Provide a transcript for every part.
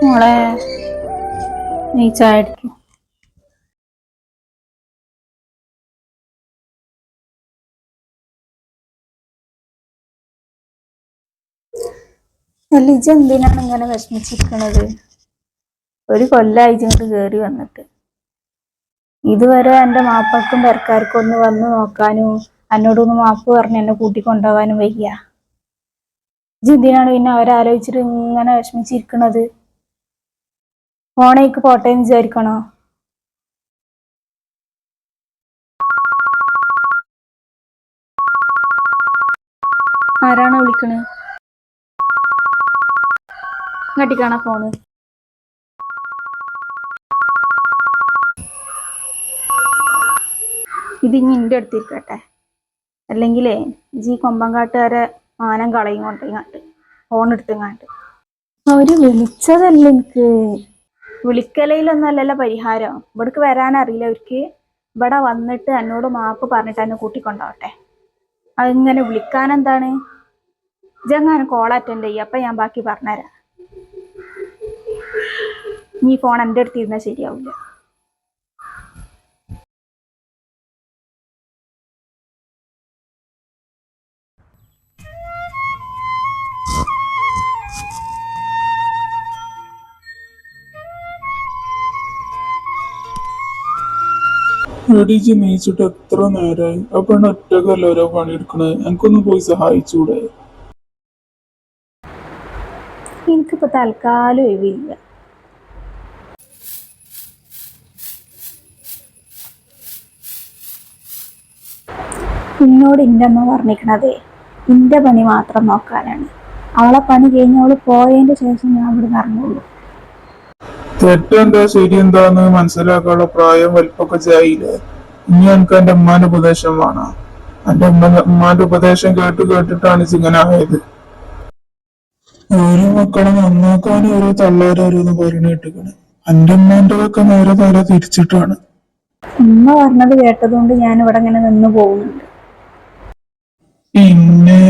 മോളെ നീ ചായ ലിജ എന്തിനാണ് ഇങ്ങനെ വിഷമിച്ചിരിക്കണത്? ഒരു കൊല്ലായി ഇങ്ങോട്ട് കേറി വന്നിട്ട്. ഇതുവരെ എന്റെ മാപ്പക്കും പെരക്കാർക്കും ഒന്ന് വന്ന് നോക്കാനും എന്നോടൊന്ന് മാപ്പ് പറഞ്ഞ് എന്നെ കൂട്ടിക്കൊണ്ടുപോകാനും വയ്യ. ഇജ് എന്തിനാണ് പിന്നെ അവരാലോചിച്ചിട്ട് ഇങ്ങനെ വിഷമിച്ചിരിക്കണത്? ഫോണേക്ക് പോട്ടെ എന്ന് വിചാരിക്കണോ? ആരാണ് വിളിക്കണ്? ഇങ്ങട്ടിക്കാണ ഫോണ് ഇത് ഇനി എന്റെ അടുത്തിരിക്കട്ടെ. അല്ലെങ്കിലേ ജി കൊമ്പങ്കാട്ടുകാരെ മാനം കളയും കൊണ്ട് ഇങ്ങോട്ട് ഫോൺ എടുത്തിങ്ങാട്ട് അവർ വിളിച്ചതല്ല എനിക്ക്. വിളിക്കലയിലൊന്നല്ലല്ലോ പരിഹാരം. ഇവിടേക്ക് വരാനറിയില്ല. അവർക്ക് ഇവിടെ വന്നിട്ട് എന്നോട് മാപ്പ് പറഞ്ഞിട്ട് എന്നെ കൂട്ടിക്കൊണ്ടാവട്ടെ അതിങ്ങനെ വിളിക്കാൻ എന്താണ് ഇജങ്ങാൻ കോൾ അറ്റൻഡ് ചെയ്യുക അപ്പം ഞാൻ ബാക്കി പറഞ്ഞുതരാം. നീ ഫോൺ എന്റെ അടുത്ത് ഇരുന്നാൽ ശരിയാവില്ല എടീച്ച് നീച്ചിട്ട് എത്ര നേരമായി ആ പെണ്ണ് ഒറ്റക്കല്ല ഓരോ പണിയെടുക്കണേ. എനിക്കൊന്ന് പോയി സഹായിച്ചൂടെ? എനിക്കിപ്പോ തൽക്കാലം ഒഴിവില്ല. എന്നോട് എന്റെ അമ്മ പറഞ്ഞിരിക്കണതേ എന്റെ പണി മാത്രം നോക്കാനാണ്. അവളെ പണി കഴിഞ്ഞ് അവൾ പോയതിന്റെ ശേഷം ഞാൻ ഇവിടെ നടന്നുള്ളൂ തെറ്റെന്താ ശരി എന്താന്ന് മനസ്സിലാക്കാനുള്ള പ്രായം വലിപ്പൊക്കെ ചായില്ലേ ഇനി എനിക്ക് എന്റെ ഉമ്മാന്റെ ഉപദേശം വേണം. എന്റെ ഉമ്മ ഉമ്മാന്റെ ഉപദേശം കേട്ട് കേട്ടിട്ടാണ് ഇങ്ങനെ ആയത്. ഓരോ മക്കളെ നന്നാക്കാനും ഓരോ തള്ളാരോരോന്ന് പറഞ്ഞു കേട്ടിക്കണ് എന്റെ ഉമ്മാന്റെതൊക്കെ നേരെ നേരെ തിരിച്ചിട്ടാണ്. ഉമ്മ പറഞ്ഞത് കേട്ടതുകൊണ്ട് ഞാൻ ഇവിടെ ഇങ്ങനെ നിന്ന് പോകുന്നുണ്ട്. പിന്നെ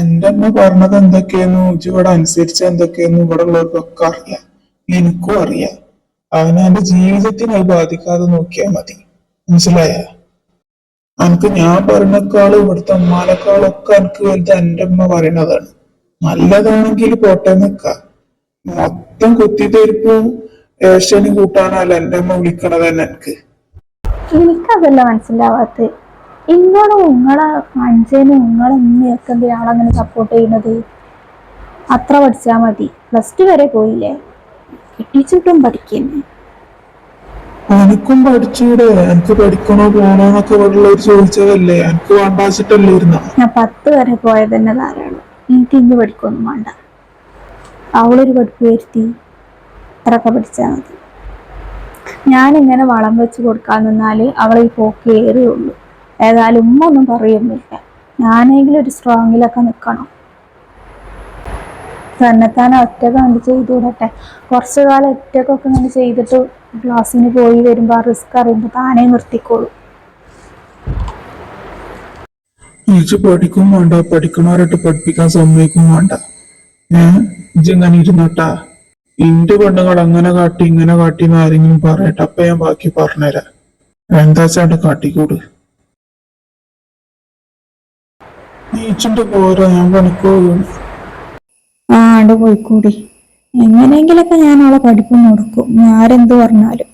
എന്റെ അമ്മ പറഞ്ഞത് എന്തൊക്കെയാന്നു ഇവിടെ അനുസരിച്ച എന്തൊക്കെയാന്നു ഇവിടെ ഉള്ളവർക്കൊക്കെ അറിയാം. എനിക്കും അറിയാം. അവനെ ജീവിതത്തിന് അത് ബാധിക്കാതെ നോക്കിയാൽ മതി. മനസ്സിലായ? എനിക്ക് ഞാൻ പറഞ്ഞേക്കാളും ഇവിടുത്തെ അമ്മാനേക്കാളും ഒക്കെ എനിക്ക് വലുത് എന്റെ അമ്മ പറയണതാണ് നല്ലതാണെങ്കിൽ പോട്ടെ നിക്ക. മൊത്തം കുത്തിത്തെരിപ്പും ഏഷ്യനും കൂട്ടാനല്ല എന്റെ അമ്മ വിളിക്കണത് തന്നെ എനിക്ക് എനിക്കതല്ല മനസ്സിലാവാത്ത ഇങ്ങളെ ഉങ്ങളെ മനുഷ്യനും ഉങ്ങളെ ഉമ്മയൊക്കെ സപ്പോർട്ട് ചെയ്യുന്നത്? അത്ര പഠിച്ചാൽ മതി. പ്ലസ് ടു വരെ പോയില്ലേ? കെട്ടിച്ചിട്ടും പഠിക്കുന്നേ? എനിക്കും പഠിച്ചൂടെ. എനിക്ക് പഠിക്കണോ പോണോ എന്നൊക്കെ ഉള്ളവർ ചോദിച്ചതല്ലേ. എനിക്ക് വേണ്ടാച്ചിട്ടല്ലേ ഇരുന്ന ഞാൻ പത്ത് വരെ പോയത് തന്നെ ധാരാളം. എനിക്ക് ഇനി പഠിക്കൊന്നും വേണ്ട. അവളൊരു പഠിപ്പ് വരുത്തി. അത്രയൊക്കെ പഠിച്ചാൽ മതി. ഞാനിങ്ങനെ വളം വെച്ച് കൊടുക്കാൻ നിന്നാൽ അവളെ ഈ പോക്കേറിയുള്ളൂ ഏതായാലും ഉമ്മ ഒന്നും പറയുന്നില്ല. ഞാനെങ്കിലും ഒരു സ്ട്രോങ്ങിലൊക്കെ നിൽക്കണം. തന്നെത്താൻ ഒറ്റയ്ക്ക് കണ്ട് ചെയ്തുകൂടട്ടെ. കുറച്ചു കാലം ഒറ്റക്കൊക്കെ ഇങ്ങനെ ചെയ്തിട്ട് ക്ലാസ്സിന് പോയി വരുമ്പോൾ ആ റിസ്ക് അറിയുമ്പോൾ താനേ നിർത്തിക്കോളൂ. ഇജ് പഠിക്കും വേണ്ട പഠിക്കണവരായിട്ട് പഠിപ്പിക്കാൻ സമ്മതിക്കും വേണ്ട. ഏഹ് ഇജ് എങ്ങനെ ഇരുന്നട്ടാ? ഇന്റെ പെണ്ണുങ്ങൾ അങ്ങനെ കാട്ടി ഇങ്ങനെ കാട്ടി എന്ന് ആരെങ്കിലും പറയട്ടെ. അപ്പൊ ഞാൻ ബാക്കി പറഞ്ഞുതരാം. എന്താ എന്താച്ചാണ്ട് കാട്ടിക്കൂട്. നീച്ചിട്ട് പോരാ ഞാൻ പണിക്കോ ആണ്ട് പോയിക്കൂടി? എങ്ങനെയെങ്കിലൊക്കെ ഞാൻ അവളെ പഠിപ്പ് നോക്കും ആരെന്ത് പറഞ്ഞാലും.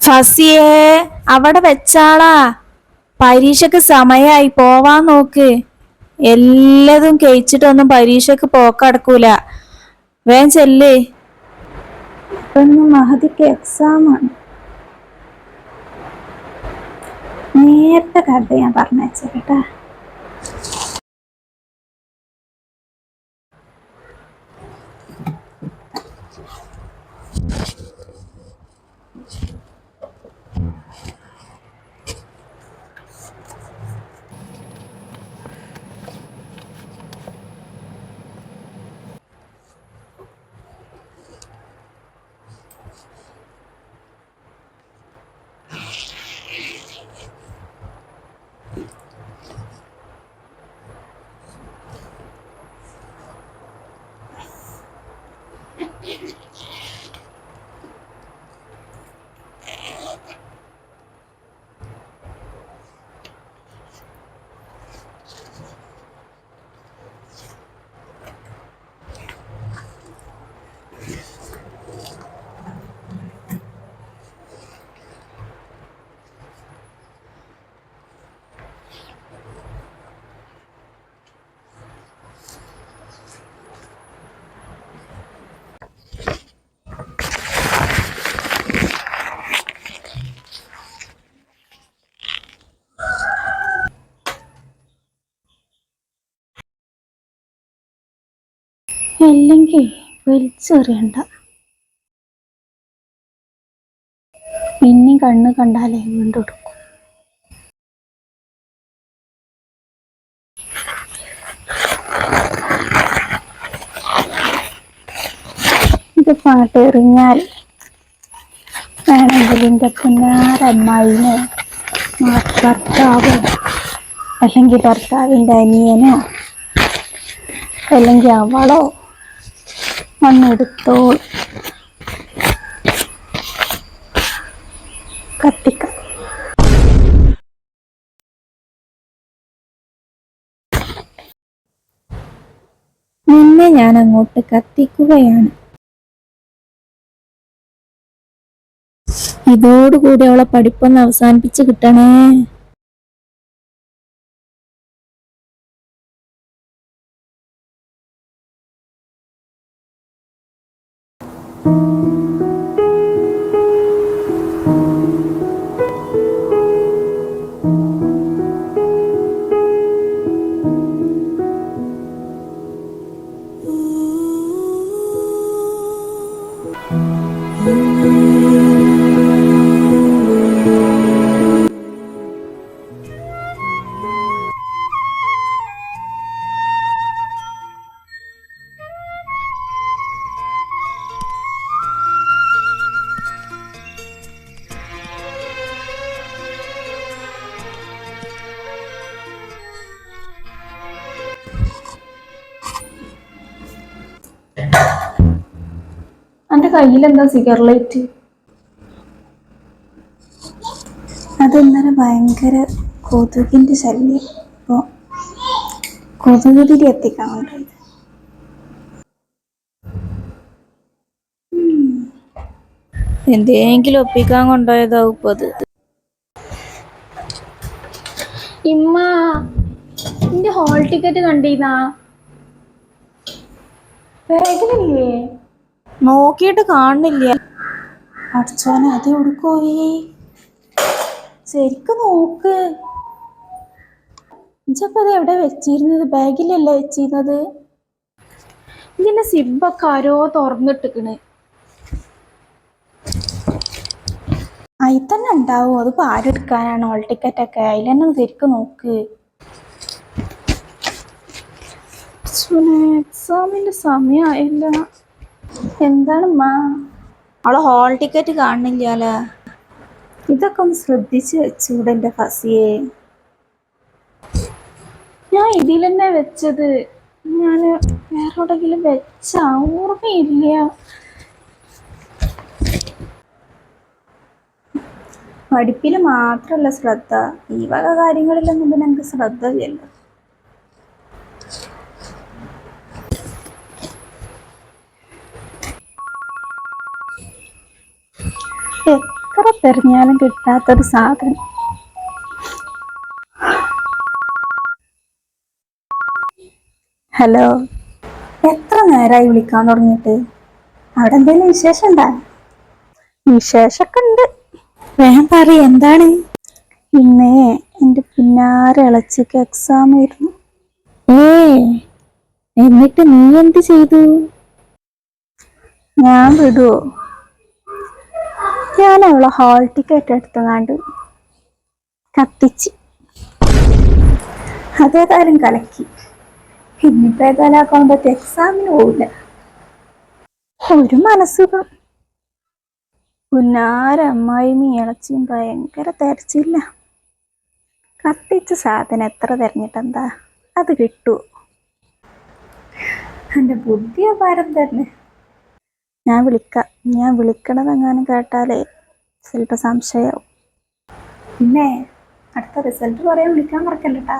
ഫസിയേ അവിടെ വെച്ചാളാ. പരീക്ഷക്ക് സമയായി. പോവാൻ നോക്ക്. എല്ലതും കഴിച്ചിട്ടൊന്നും പരീക്ഷക്ക് പോക്കടക്കൂല. വേഗം ചെല്ലേ. മഹതിക്ക് എക്സാം നേരത്തെ കഥ ഞാൻ പറഞ്ഞു കേട്ടാ. അല്ലെങ്കിൽ വലിച്ചെറിയണ്ട പിന്നെ കണ്ണ് കണ്ടാലേ വീണ്ടും എടുക്കും. ഇത് പാട്ടെറിഞ്ഞാൽ വേണമെങ്കിൽ എന്റെ പുന്നാരമ്മായിനോ ഭർത്താവോ അല്ലെങ്കിൽ ഭർത്താവിന്റെ അനിയനോ അല്ലെങ്കിൽ അവളോ മണ്ണെടുത്തോൾ കത്തിക്ക. നിന്നെ ഞാൻ അങ്ങോട്ട് കത്തിക്കുകയാണ്. ഇതോടുകൂടി അവളെ പഠിപ്പൊന്ന് അവസാനിപ്പിച്ച് കിട്ടണേ. എന്റെ കയ്യിലെന്താ സിഗർലൈറ്റ് ലൈറ്റ് ഇന്നലെ ഭയങ്കര കൊതുകിന്റെ ശല്യം. അപ്പോ കൊതുക് തിരി എത്തിക്കാൻ കൊണ്ടുപോയി എന്തെങ്കിലും ഒപ്പിക്കാൻ കൊണ്ടുപോയതാവും ഇപ്പൊ അത്. ഇമ്മ എന്റെ ഹോൾ ടിക്കറ്റ് കണ്ടീന്നാ വേഗമില്ലേ നോക്കിയിട്ട് കാണുന്നില്ല. അടച്ചോനെ അത് എവിടുക്കോയി ശരിക്കും നോക്ക്. ഇച്ചപ്പോ അത് എവിടെ വെച്ചിരുന്നത്? ബാഗിലല്ലേ വെച്ചിരുന്നത്? ഇതിന്റെ സിബൊക്കെ ആരോ തുറന്നിട്ടിക്കണ് അതിൽ തന്നെ ഉണ്ടാവും. അത് പാരെടുക്കാനാണ് ഹോൾ ടിക്കറ്റ് ഒക്കെ. അതിൽ തന്നെ ശരിക്കും നോക്ക്. എക്സാമിന്റെ സമയമായില്ല. എന്താണ് മാ അവളെ ഹോൾ ടിക്കറ്റ് കാണുന്നില്ല ഇതൊക്കെ ഒന്ന് ശ്രദ്ധിച്ച് വെച്ചൂടെ എന്റെ ഫസിയെ. ഞാൻ ഇതിൽ തന്നെ വെച്ചത്. ഞാൻ വേറെ എവിടെയെങ്കിലും വെച്ച ഓർമ്മയില്ല. പഠിപ്പിൽ മാത്രമല്ല ശ്രദ്ധ. ഈ വക കാര്യങ്ങളിലൊന്നും പിന്നെ എനിക്ക് ശ്രദ്ധ ഇല്ലല്ലോ എത്ര തെരഞ്ഞാലും കിട്ടാത്തൊരു സാധനം. ഹലോ എത്ര നേരമായി വിളിക്കാൻ തുടങ്ങിയിട്ട്? അവിടെ എന്തെങ്കിലും വിശേഷം ഉണ്ടാ? വിശേഷമൊക്കെ ഉണ്ട്. വേഗം പറ എന്താണ്? ഇന്നേ എന്റെ പിന്നാരെ ഇളച്ചിക്ക് എക്സാം ആയിരുന്നു. ഏ എന്നിട്ട് നീ എന്ത് ചെയ്തു? ഞാൻ വിടുവോ? ഞാൻ അവളെ ഹാൾ ടിക്കറ്റ് എടുത്തങ്ങാണ്ട് കത്തിച്ച്. അതേതായാലും കലക്കി. ഇനിയിപ്പോ ഏതായാലും എക്സാമിന് പോവില്ല. ഒരു മനസ്സുഖം. പുന്നാരമ്മായിമി ഇളച്ചിയും ഭയങ്കര തെരച്ചില്ല കത്തിച്ച സാധനം എത്ര തെരഞ്ഞിട്ടെന്താ? അത് കിട്ടുമോ എന്റെ ബുദ്ധിയോ അപാരം തന്നെ. ഞാൻ വിളിക്കാം ഞാൻ വിളിക്കണതെങ്ങാനും കേട്ടാലേ ചിലപ്പോൾ സംശയമാവും പിന്നെ അടുത്ത റിസൾട്ട് പറയാൻ വിളിക്കാൻ മറക്കല്ലട്ടാ?